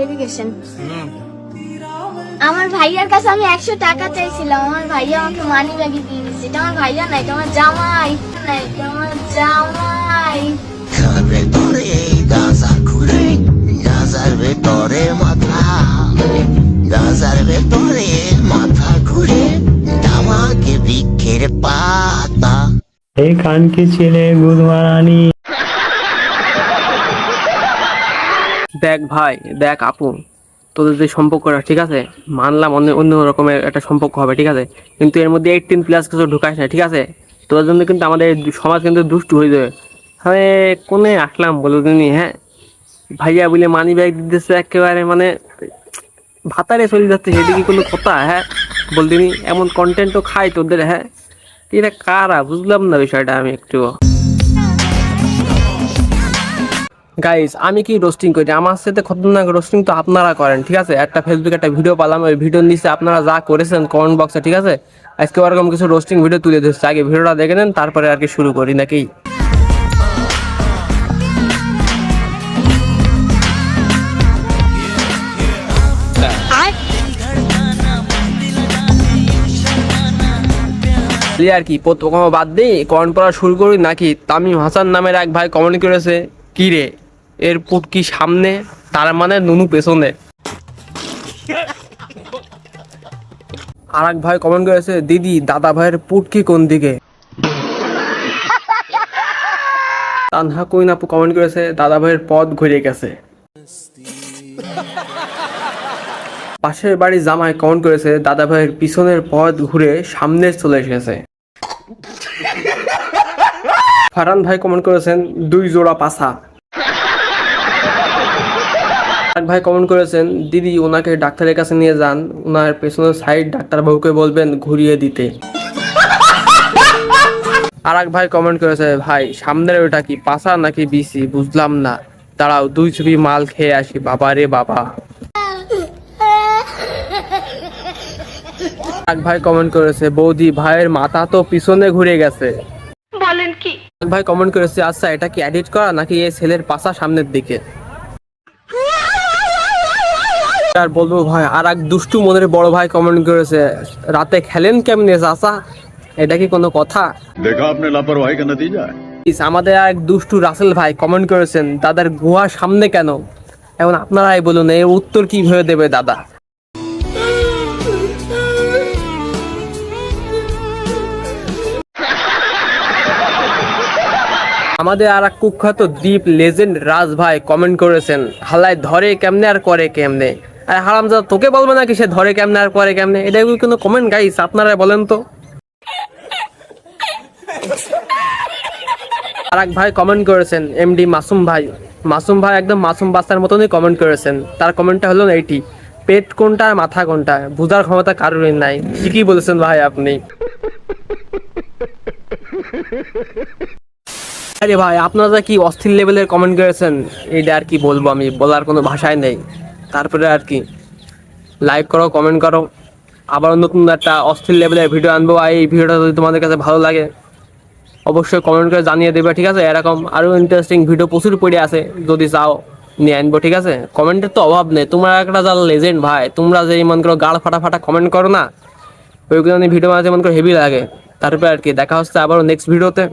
Education আমার ভাইয়ার কাছে আমি একশো টাকা চাইছিলাম। আমার ভাইয়া আমাকে মানি ব্যাগে দিয়ে দিচ্ছে। এটা আমার ভাইয়া নাই আমার জামাই। নাই আমার জামাই। ভেতরে গাজা ঘুরে গাজার ভেতরে মাথা গাজার ভেতরে মাথা ঘুরে আমাকে বৃক্ষের পাতা। এই কানকি ছেলে গুদমারানি দেখ ভাই, দেখ আপু, তোদের যে সম্পর্কটা, ঠিক আছে? মানলাম অন্য অন্য রকমের একটা সম্পর্ক হবে, ঠিক আছে? কিন্তু এর মধ্যে এইটিন প্লাস কিছু ঢুকাস না ঠিক আছে? তোদের জন্য কিন্তু আমাদের সমাজ কিন্তু দুষ্টু হয়ে যাবে। হ্যাঁ কোনে আসলাম বলো তুমি হ্যাঁ? ভাইয়া বলে মানি ব্যাগ দিতেছে একেবারে মানে ভাতারে চলে যাচ্ছে সেটা কি কোনো কথা হ্যাঁ? বলদিনি এমন কন্টেন্টও খাই তোদের হ্যাঁ? এটা কারা? বুঝলাম না বিষয়টা আমি একটু গাইস আমি কি রোস্টিং করি? আমার সাথে খতরনাক রোস্টিং তো আপনারা করেন, ঠিক আছে? একটা ফেসবুকে একটা ভিডিও পালাম, ওই ভিডিওর নিচে আপনারা যা করেছেন কমেন্ট বক্সে ঠিক আছে? আজকে ওরকম কিছু রোস্টিং ভিডিও তুলে ধরছে। আগে ভিডিওটা দেখে নেন, তারপরে আর কি শুরু করি, নাকি? আর কি, প্রথম বাদ দিই কমেন্ট পড়া শুরু করি, নাকি? তামিম হাসান নামের এক ভাই কমেন্ট করেছে, কি রে? এর পুটকি সামনে, তার মানে নুনু পেছনে। আর এক ভাই কমেন্ট করেছে, দিদি, দাদা ভাইয়ের পুটকি কোন দিকে? তানহা কইন আপু কমেন্ট করেছে, দাদা ভাইয়ের পথ ঘুরে গেছে। পাশের বাড়ি জামাই কমেন্ট করেছে, দাদা ভাইয়ের পিছনের পথ ঘুরে সামনে চলে এসেছে। ফারহান ভাই কমেন্ট করেছেন, দুই জোড়া পাছা। এক ভাই কমেন্ট করেছেন দিদি ওনাকে ডাক্তারের কাছে নিয়ে যান। ওনার পেছনের সাইড ডাক্তারবাবুকে বলবেন ঘুরিয়ে দিতে। আর এক ভাই কমেন্ট করেছে ভাই সামনের ওটা কি পাছা নাকি বিসি? বুঝলাম না। দাঁড়াও দুই ছবি মাল খেয়ে আসি। বাবা রে বাবা। এক ভাই কমেন্ট করেছে বৌদি ভাইয়ের মাথা তো পিছনে ঘুরে গেছে। বলেন কি? ভাই কমেন্ট করেছে আচ্ছা এটা কি এডিট করা নাকি এই ছেলের পাশা সামনের দিকে? আর বলব ভাই আর এক দুষ্টু মনের বড় ভাই কমেন্ট করেছে রাতে খেলেন কেমনে চাচা? এটা কি কোনো কথা? দেখো আপনি লাপরওয়াহি কা নতিজা আমাদের এক দুষ্টু রাসেল ভাই কমেন্ট করেছেন দাদার গুহা সামনে কেন? এখন আপনারাই বলুন এর উত্তর কীভাবে দেবে দাদা? আমাদের আর এক কুখ্যাত দ্বীপ লেজেন্ড রাজ ভাই কমেন্ট করেছেন হালায় ধরে কেমনে আর করে কেমনে? আর হারামজাদা, তোকে বলবে নাকি সে ধরে কেমনে আর করে কেমনে? এটা কোনো কমেন্ট গাইস আপনারা বলেন তো। আর এক ভাই কমেন্ট করেছেন এমডি মাসুম ভাই। মাসুম ভাই একদম মাসুম বাচ্চার মতনই কমেন্ট করেছেন। তার কমেন্টটা হলো এইটি, পেট কোনটা আর মাথা কোনটা? বোঝার ক্ষমতা কারোরই নাই। ঠিকই বলেছেন ভাই আপনি। আরে ভাই, আপনারা কি অস্থির লেভেলের কমেন্ট করেছেন, এইটা আর কি বলব আমি, বলার কোনো ভাষাই নেই। তারপরে আর কি লাইক করো কমেন্ট করো। আবার নতুন একটা অস্থির লেভেলের ভিডিও আনব। আর এই ভিডিওটা যদি তোমাদের কাছে ভালো লাগে, অবশ্যই কমেন্ট করে জানিয়ে দেবে, ঠিক আছে? এরকম আরও ইন্টারেস্টিং ভিডিও প্রচুর পড়ে আছে, যদি চাও নিয়ে আনব, ঠিক আছে? কমেন্টের তো অভাব নেই। তোমরা একটা যা লেজেন্ড ভাই, তোমরা যে মন করো গাল ফাটা ফাটা কমেন্ট করো না, ওইগুলো ভিডিও মাঝে মন করে হেভি লাগে। তারপরে আর কি, দেখা হচ্ছে আবারও নেক্সট ভিডিওতে